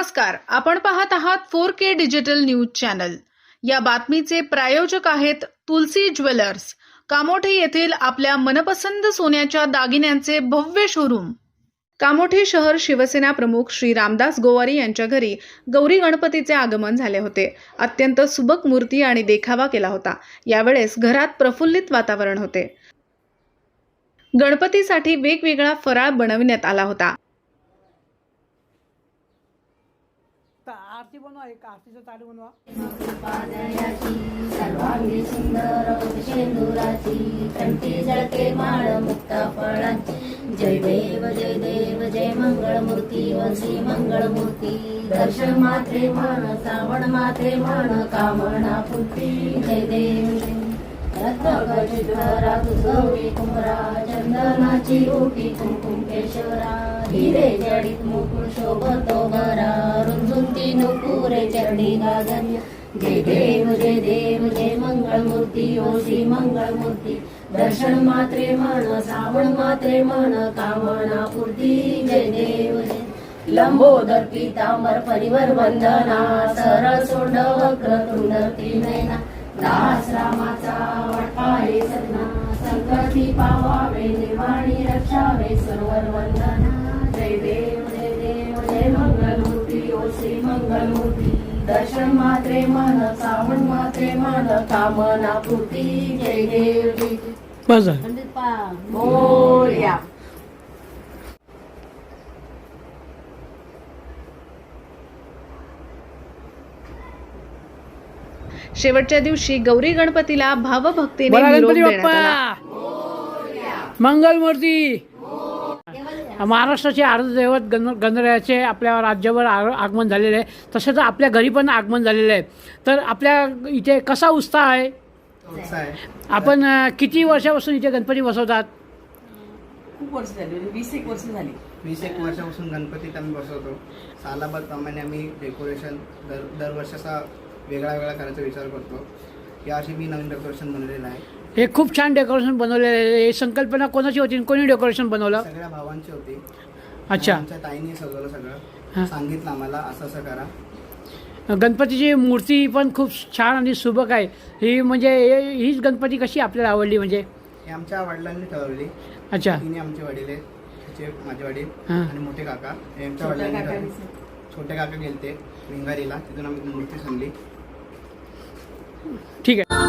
नमस्कार. आपण पाहत आहात four K digital news channel. या बातमीचे प्रायोजक आहेत तुलसी ज्वेलर्स. कामोठे येथील आपल्या मनपसंत सोन्याच्या दागिन्यांचे भव्य शोरूम. कामोठे शहर शिवसेना प्रमुख श्री रामदास गोवारी यांच्या घरी गौरी गणपतीचे आगमन झाले होते. अत्यंत सुबक मूर्ती आणि देखावा केला होता. यावेळेस घरात प्रफुल्लित वातावरण होते. गणपतीसाठी वेगवेगळा फराळ बनविण्यात आला होता तर आरती बनवा एक आरतीचं ताट बनवा. सर्वांगी सुंदर शेंदुराची कंठी जळके माळ मुक्ता फळांची. जय देव जय देव जय मंगळमूर्ती वसी मंगळमूर्ती. दर्शन मात्रे म्हण श्रावण मात्रे म्हण कामना पूर्ती. जय देव जय रत्नगजितरा कुमरा चंदनाची ओटी कुंकुम केशरा हिरे जडित मुकुळ शोभतो रुंजुंती नुपुरे चरणी गागन्य जय देव जय देव जय मंगळमूर्ती ओ श्री मंगळमूर्ती. दर्शन मात्रे म्हण श्रावण मात्रे म्हण कामना पूर्ती जय देव जय. लंबोदर पितांबर परिवर वंदना सरळ सोंड वक्र तुंडती नैना दास रामाचा वटपाळे सदना संकटी पावावे निर्वाणी रक्षावे सर्व वंदना. जय देव मंगलमूर्ती ओ श्री मंगलमूर्ती दर्शन मात्रे मन श्रावण मात्रे मन कामना पूर्ती जय देव. बस मोर्या. शेवटच्या दिवशी गौरी गणपतीला भावभक्तीने निरोप गणपती देण्यात आला बाप्पा मंगलमूर्ती महाराष्ट्राचे आराध्यदैवत गण गणरायाचे आपल्या राज्यावर आ- आगमन झालेले आहे. तसंच आपल्या घरी पण आगमन झालेलं आहे. तर आपल्या इथे कसा उत्साह आहे? उत्साह आहे आपण किती वर्षापासून इथे गणपती बसवतात? खूप वर्ष झाली म्हणजे वीस एक वर्ष झाली. वीस एक वर्षापासून गणपतीत आम्ही बसवतो. सालाबाद प्रमाणे आम्ही डेकोरेशन दर दरवर्षाचा वेगळा वेगळा करायचा विचार करतो. यावर्षी मी नवीन डेकोरेशन बनवलेलं आहे. हे खूप छान डेकोरेशन बनवलेलं आहे. हे संकल्पना कोणाची होती आणि कोणी डेकोरेशन बनवलं? सगळ्या भावांची होती. अच्छा. आमच्या ताईने सजवलं हा. सगळं सांगितलं आम्हाला असं असं करा. गणपतीची मूर्ती पण खूप छान आणि सुबक आहे. ही म्हणजे हे- हीच गणपती कशी आपल्याला आवडली म्हणजे? हे आमच्या वडिलांनी ठरवली. अच्छा. तिने आमचे वडील आहेत. त्याचे माझे वडील हा. आणि मोठे काका. हे आमच्या वडिलांनी ठरवले. छोटे काका गेलते विंगारीला तिथून आम्ही मूर्ती सांगली ठीक आहे.